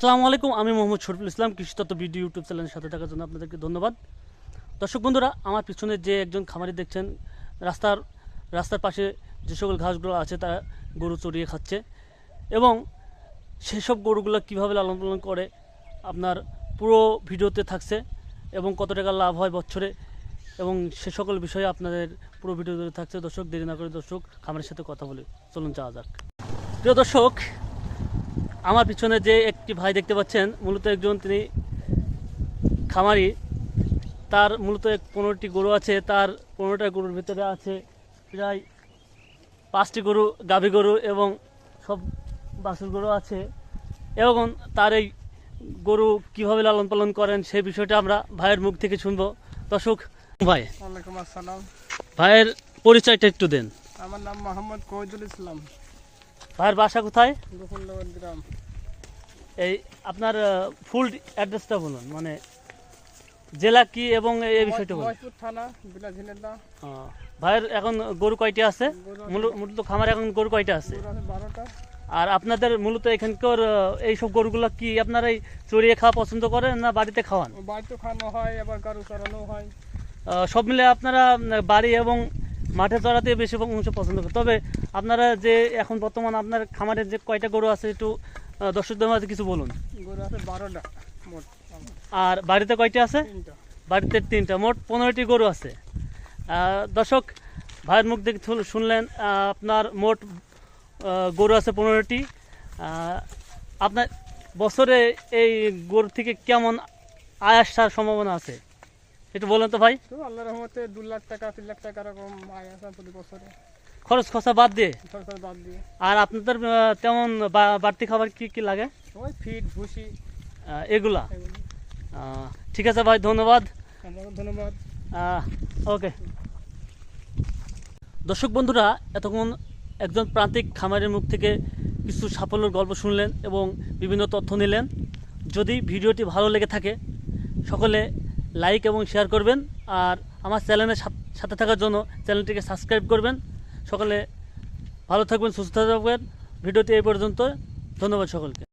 আসসালামু আলাইকুম, আমি মোহাম্মদ শরীফুল ইসলাম, কৃষি তত্ত্ব ভিডিও ইউটিউব চ্যানেলের সাথে থাকার জন্য আপনাদেরকে ধন্যবাদ। দর্শক বন্ধুরা, আমার পিছনে যে একজন খামারি দেখছেন, রাস্তার রাস্তার পাশে যে সকল ঘাসগুলো আছে, তারা গরু চড়িয়ে খাচ্ছে এবং সেসব গরুগুলো কীভাবে লালন পালন করে, আপনার পুরো ভিডিওতে থাকছে এবং কত টাকা লাভ হয় বছরে এবং সে সকল বিষয়ে আপনাদের পুরো ভিডিওতে থাকছে। দর্শক, দেরি না করে দর্শক, খামারের সাথে কথা বলে। চলুন যাওয়া যাক। প্রিয় দর্শক আমার পিছনে যে একটি ভাই দেখতে পাচ্ছেন মূলত একজন তিনি খামারি। তার মূলত এক পনেরোটি গরু আছে তার পনেরোটা গরুর ভিতরে আছে প্রায় পাঁচটি গরু গাভী গরু এবং সব বাছুর গরু আছে। এবং তার এই গরু কীভাবে লালন পালন করেন সেই বিষয়টা আমরা ভাইয়ের মুখ থেকে শুনব। দর্শক ভাই। ওয়ালাইকুম আসসালাম। ভাইয়ের পরিচয়টা একটু দেন। আমার নাম মোহাম্মদ কৌজুল ইসলাম। ভাইয়ের বাসা কোথায়? গ্রাম। এই আপনার ফুল অ্যাড্রেসটা বলুন মানে জেলা কি এবং এই বিষয়টা বলুন। থানা ভাইয়ের এখন গরু কয়টি আছে? গরু আছে- মূল- মূলত খামার এখন গরু কয়টা আছে? গরু আর আপনাদের মূলত এখানকার এইসব গরুগুলো কি আপনারা এই চড়িয়ে খাওয়া পছন্দ করেন না বাড়িতে খাওয়ান? বাড়িতে খাওয়ানো হয় আবার কারও চড়ানো হয়। সব মিলে আপনারা বাড়ি এবং মাঠে চড়াতে বেশি অংশ পছন্দ করে। তবে আপনারা যে এখন বর্তমান আপনার খামারের যে কয়টা গরু আছে একটু দর্শকদের মাঝে কিছু বলুন। গরু আছে বারোটা মোট। আর বাড়িতে কয়টা আছে? বাড়িতে তিনটা মোট পনেরোটি গরু আছে। দর্শক ভাইয়ের মুখ দেখে শুনলেন আপনার মোট গরু আছে পনেরোটি। আপনার বছরে এই গরু থেকে কেমন আয় আসার সম্ভাবনা আছে? একটু বলেন তো ভাই। আল্লাহ রহমতে দু লাখ টাকা তিন লাখ টাকা এরকম আয় আসা প্রতি বছরে। খরচ খরচা বাদ দিয়ে? সরকার বাদ দিয়ে। আর আপনাদের তেমন বাড়তি খাবার কি কি লাগে? ওই ফিট ভুসি। এগুলা? ঠিক আছে ভাই ধন্যবাদ। ধন্যবাদ ওকে। দর্শক বন্ধুরা এতক্ষণ একজন প্রান্তিক খামারের মুখ থেকে কিছু সাফল্যের গল্প শুনলেন এবং বিভিন্ন তথ্য নিলেন। যদি ভিডিওটি ভালো লেগে থাকে সকলে লাইক এবং শেয়ার করবেন। আর আমার চ্যানেলের সাথ- থাকার জন্য চ্যানেলটিকে সাবস্ক্রাইব করবেন। সকলে ভালো থাকবেন, সুস্থ থাকবেন। ভিডিওটি এই পর্যন্ত ধন্যবাদ সকলকে।